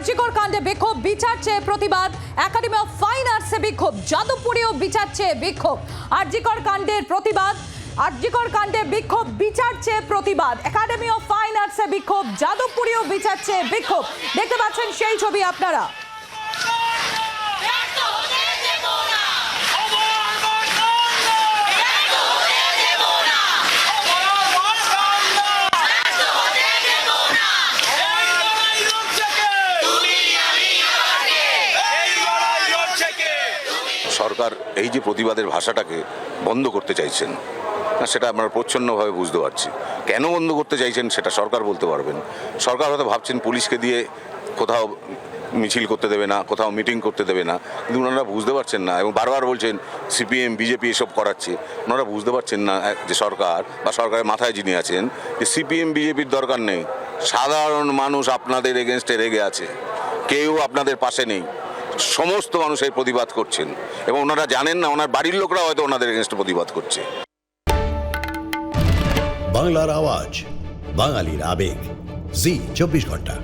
আরজিকর কাণ্ডে বিক্ষোভ, বিচার চেয়ে প্রতিবাদ। একাডেমি অফ ফাইন আর্টসে বিক্ষোভ, যাদবপুরেও বিচার চেয়ে বিক্ষোভ। আর্যিকর কাণ্ডের প্রতিবাদ আর্যিকর কাণ্ডে বিক্ষোভ, বিচার চেয়ে প্রতিবাদ। একাডেমি অফ ফাইন আর্টসে বিক্ষোভ, যাদবপুরেও বিচার চেয়ে বিক্ষোভ। দেখতে পাচ্ছেন সেই ছবি আপনারা। সরকার এই যে প্রতিবাদের ভাষাটাকে বন্ধ করতে চাইছেন সেটা আমরা প্রচ্ছন্নভাবে বুঝতে পারছি। কেন বন্ধ করতে চাইছেন সেটা সরকার বলতে পারবেন। সরকার হয়তো ভাবছেন পুলিশকে দিয়ে কোথাও মিছিল করতে দেবে না, কোথাও মিটিং করতে দেবে না, কিন্তু ওনারা বুঝতে পারছেন না এবং বারবার বলছেন সিপিএম, বিজেপি এসব করাচ্ছে। ওনারা বুঝতে পারছেন না যে সরকার বা সরকারের মাথায় যিনি আছেন, যে সিপিএম, বিজেপির দরকার নেই। সাধারণ মানুষ আপনাদের এগেনস্টে রেগে আছে। কেউ আপনাদের পাশে নেই। সমস্ত মানুষ এই প্রতিবাদ করছেন এবং ওনারা জানেন না, ওনার বাড়ির লোকরা হয়তো ওনাদের এগেনস্টে প্রতিবাদ করছে। বাংলার আওয়াজ, বাঙালির আবেগ, জি, চব্বিশ ঘণ্টা।